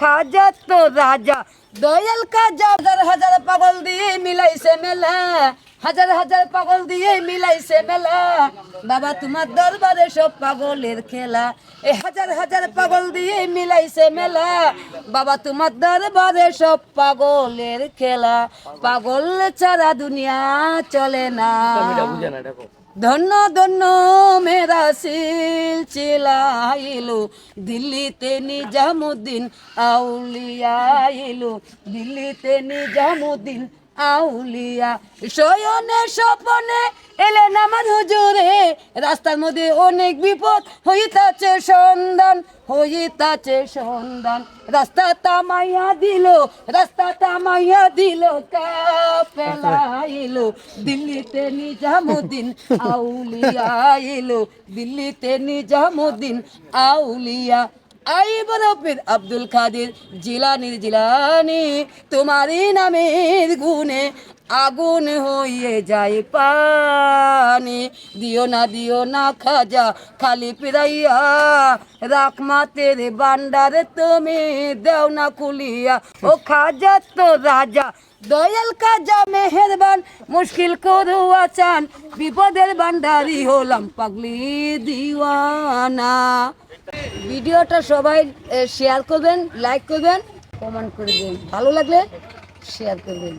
খাজা তো রাজা দয়াল কাজা হাজার হাজার পাগল দিয়ে মিলাইছে মেলা হাজার হাজার পাগল দিয়ে মিলাইছে মেলা বাবা তোমার দরবারে সব পাগলের খেলা এ হাজার হাজার পাগল দিয়ে মিলাইছে মেলা বাবা তোমার দরবারে সব পাগলের খেলা পাগল ছাড়া দুনিয়া চলে না ধন্য ধন্য মেরা সিলসিলা এলো দিল্লিতে নিজামুদ্দিন এলো, দিল্লিতে নিজামুদ্দিন আউলিয়া। শয়নে স্বপনে এলেন আমার হুজুরে, রাস্তার মধ্যে অনেক বিপদ হইতাছে সন্ধান হইতাছে সন্ধান। রাস্তা তামাইয়া দিল রাস্তা তামাইয়া দিল কাপেলা। এলো, দিল্লিতে নিজামুদ্দিন, আউলিয়া এলো, দিল্লিতে নিজামুদ্দিন, আউলিয়া। আই বরফের আব্দুল কাদের জিলানির জিলানি, তোমারই নামের গুণে আগুন হয়ে যায় পানি দিও না দিও না খাজা, খালি পিরাইয়া রাখমা তেরে বান্ডারে তুমি, দেও না কুলিয়া। ও খাজা তো রাজা, দয়াল কাজা মেহেরবান, মুশকিল করু আচান বিপদের বান্ডারি হলাম পাগলি দিওয়ানা। ভিডিওটা সবাই শেয়ার করবেন লাইক করবেন কমেন্ট করবেন। ভালো লাগলে শেয়ার করবেন।